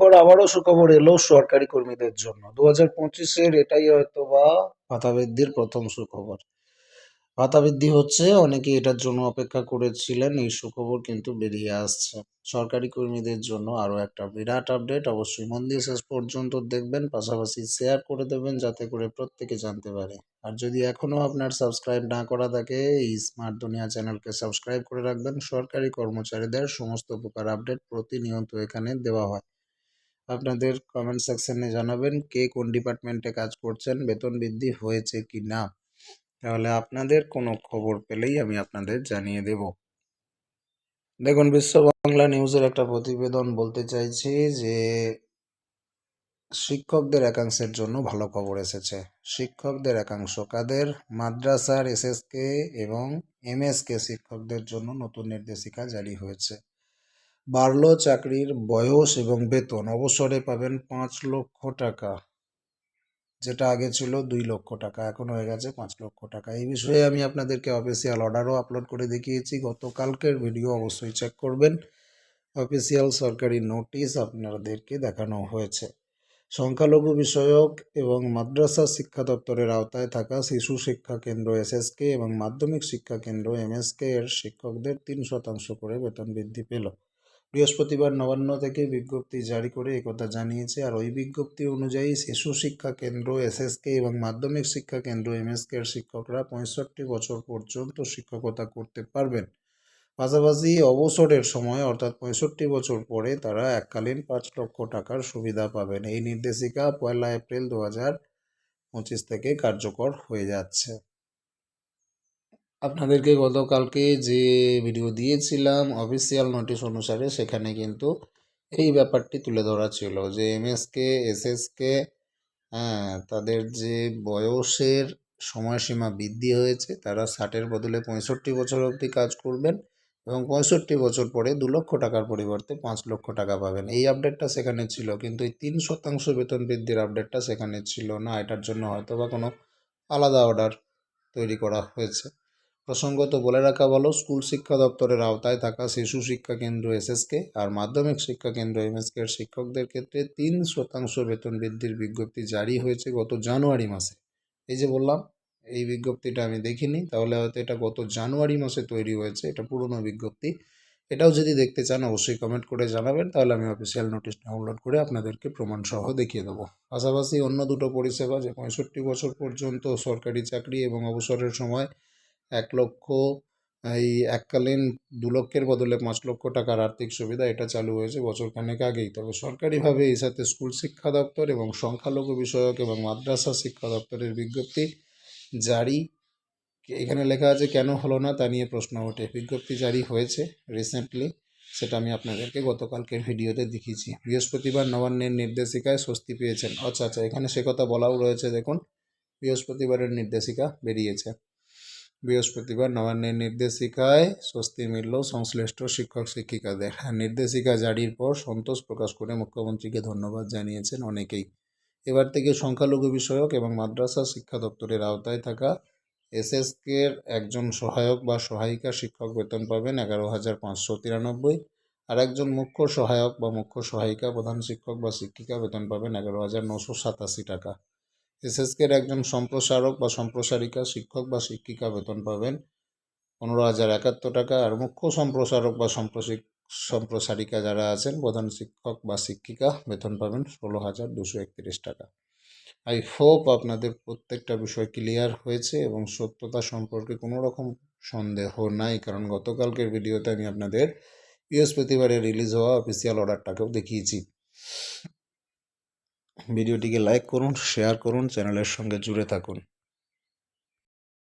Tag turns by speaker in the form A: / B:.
A: পর আবারও সুখবর এলো সরকারি কর্মীদের জন্য। দু হাজার পঁচিশের এটাই হয়তো বা ভাতা বৃদ্ধির প্রথম সুখবর। ভাতা বৃদ্ধি হচ্ছে অনেকে এটার জন্য অপেক্ষা করেছিলেন, এই সুখবর কিন্তু বেরিয়ে আসছে। সরকারি কর্মীদের জন্য আরও একটা বিরাট আপডেট, অবশ্যই মন দিয়ে শেষ পর্যন্ত দেখবেন, পাশাপাশি শেয়ার করে দেবেন যাতে করে প্রত্যেকে জানতে পারে। আর যদি এখনও আপনার সাবস্ক্রাইব না করা থাকে, এই স্মার্ট দুনিয়া চ্যানেলকে সাবস্ক্রাইব করে রাখবেন। সরকারি কর্মচারীদের সমস্ত প্রকার আপডেট প্রতিনিয়ত এখানে দেওয়া হয়। আপনাদের কমেন্ট সেকশনে জানাবেন কে কোন ডিপার্টমেন্টে কাজ করছেন, বেতন বৃদ্ধি হয়েছে কি না? তাহলে আপনাদের কোনো খবর পেলেই আমি আপনাদের জানিয়ে দেব। দেখুন, বিশ্ব বাংলা নিউজের একটা প্রতিবেদন বলতে চাইছি যে, শিক্ষকদের একাংশের জন্য ভালো খবর এসেছে। শিক্ষকদের একাংশ কাদের? মাদ্রাসার এসএসকে এবং এমএসকে শিক্ষকদের জন্য নতুন নির্দেশিকা জারি হয়েছে। বাড়ল চাকরির বয়স এবং বেতন। অবসরে পাবেন পাঁচ লক্ষ টাকা। যেটা আগে ছিল দুই লক্ষ টাকা, এখন হয়ে গেছে পাঁচ লক্ষ টাকা। এই বিষয়ে আমি আপনাদেরকে অফিসিয়াল অর্ডারও আপলোড করে দেখিয়েছি। গতকালকের ভিডিও অবশ্যই চেক করবেন। অফিসিয়াল সরকারি নোটিশ আপনাদেরকে দেখানো হয়েছে। সংখ্যালঘু বিষয়ক এবং মাদ্রাসা শিক্ষা দপ্তরের আওতায় থাকা শিশু শিক্ষা কেন্দ্র এসএসকে এবং মাধ্যমিক শিক্ষা কেন্দ্র এমএসকে এর শিক্ষকদের তিন শতাংশ করে বেতন বৃদ্ধি পেল। বৃহস্পতিবার নবান্ন থেকে বিজ্ঞপ্তি জারি করে একথা জানিয়েছে আর ওই বিজ্ঞপ্তি অনুযায়ী শিশু শিক্ষা কেন্দ্র, এসএসকে এবং মাধ্যমিক শিক্ষা কেন্দ্র, এমএসকে এর শিক্ষকরা পঁয়ষট্টি বছর পর্যন্ত শিক্ষকতা করতে পারবেন। পাশাপাশি অবসরের সময়, অর্থাৎ পঁয়ষট্টি বছর পরে, তারা এককালীন পাঁচ লক্ষ টাকার সুবিধা পাবেন। এই নির্দেশিকা পয়লা এপ্রিল দু হাজার পঁচিশ থেকে কার্যকর হয়ে যাচ্ছে। আপনাদেরকে গতকালকে যে ভিডিও দিয়েছিলাম অফিসিয়াল নোটিশ অনুসারে সেখানে কিন্তু এই ব্যাপারটি তুলে ধরা ছিল যে এমএসকে এসএসকে হ্যাঁ তাদের যে বয়সের সময়সীমা বৃদ্ধি হয়েছে, তারা ষাটের বদলে পঁয়ষট্টি বছর অবধি কাজ করবেন এবং পঁয়ষট্টি বছর পরে দু লক্ষ টাকার পরিবর্তে পাঁচ লক্ষ টাকা পাবেন। এই আপডেটটা সেখানে ছিল, কিন্তু এই তিন শতাংশ বেতন বৃদ্ধির আপডেটটা সেখানে ছিল না। এটার জন্য হয়তো বা কোনো আলাদা অর্ডার তৈরি করা হয়েছে। প্রসঙ্গত বলে রাখা ভালো, স্কুল শিক্ষা দপ্তরের আওতায় থাকা শিশু শিক্ষা কেন্দ্র এসএসকে আর মাধ্যমিক শিক্ষা কেন্দ্র এমএসকে এর শিক্ষকদের ক্ষেত্রে তিন শতাংশ বেতন বৃদ্ধির বিজ্ঞপ্তি জারি হয়েছে গত জানুয়ারি মাসে। এই যে বললাম, এই বিজ্ঞপ্তিটা আমি দেখিনি, তাহলে হয়তো এটা গত জানুয়ারি মাসে তৈরি হয়েছে, এটা পুরনো বিজ্ঞপ্তি। এটাও যদি দেখতে চান, অবশ্যই কমেন্ট করে জানাবেন, তাহলে আমি অফিসিয়াল নোটিশ ডাউনলোড করে আপনাদেরকে প্রমাণসহ দেখিয়ে দেবো। পাশাপাশি অন্য দুটো পরিষেবা, যে পঁয়ষট্টি বছর পর্যন্ত সরকারি চাকরি এবং অবসরের সময় এক লক্ষ, এই এককালীন দু লক্ষের বদলে পাঁচ লক্ষ টাকার আর্থিক সুবিধা এটা চালু হয়েছে বছরখানেক আগেই। তবে সরকারিভাবে এই সাথে স্কুল শিক্ষা দপ্তর এবং সংখ্যালঘু বিষয়ক এবং মাদ্রাসা শিক্ষা দপ্তরের বিজ্ঞপ্তি জারি। এখানে লেখা আছে, কেন হলো না? তা নিয়ে প্রশ্ন ওঠে। বিজ্ঞপ্তি জারি হয়েছে রিসেন্টলি সেটা আমি আপনাদেরকে গতকালকের ভিডিওতে দেখিয়েছি। বৃহস্পতিবার নবান্নের নির্দেশিকায় স্বস্তি পেয়েছেন। আচ্ছা আচ্ছা এখানে সে কথা বলাও রয়েছে, দেখুন। বৃহস্পতিবারের নির্দেশিকা বেরিয়েছে। বৃহস্পতিবার নবান্নের নির্দেশিকায় স্বস্তি মিলল সংশ্লিষ্ট শিক্ষক শিক্ষিকাদের। নির্দেশিকা জারির পর সন্তোষ প্রকাশ করে মুখ্যমন্ত্রীকে ধন্যবাদ জানিয়েছেন অনেকেই। এবার থেকে সংখ্যালঘু বিষয়ক এবং মাদ্রাসা শিক্ষা দপ্তরের আওতায় থাকা এসএসকের একজন সহায়ক বা সহায়িকা শিক্ষক বেতন পাবেন এগারো হাজার পাঁচশো তিরানব্বই। আর একজন মুখ্য সহায়ক বা মুখ্য সহায়িকা প্রধান শিক্ষক বা শিক্ষিকা বেতন পাবেন এগারো হাজার নশো সাতাশি টাকা। এসএসকের একজন সম্প্রসারক বা সম্প্রসারিকা, শিক্ষক বা শিক্ষিকা বেতন পাবেন। পনেরো হাজার একাত্তর টাকা। আর মুখ্য সম্প্রসারক বা সম্প্রশিক, সম্প্রসারিকা যারা আছেন, প্রধান শিক্ষক বা শিক্ষিকা বেতন পাবেন ষোলো হাজার দুশো একত্রিশ টাকা। আই হোপ আপনাদের প্রত্যেকটা বিষয় ক্লিয়ার হয়েছে এবং সত্যতা সম্পর্কে কোনো রকম সন্দেহ নাই, কারণ গতকালকের ভিডিওতে আমি আপনাদের বৃহস্পতিবারে রিলিজ হওয়া অফিসিয়াল অর্ডারটাকেও দেখিয়েছি। ভিডিওটিকে লাইক করুন শেয়ার করুন চ্যানেলের সঙ্গে জুড়ে থাকুন।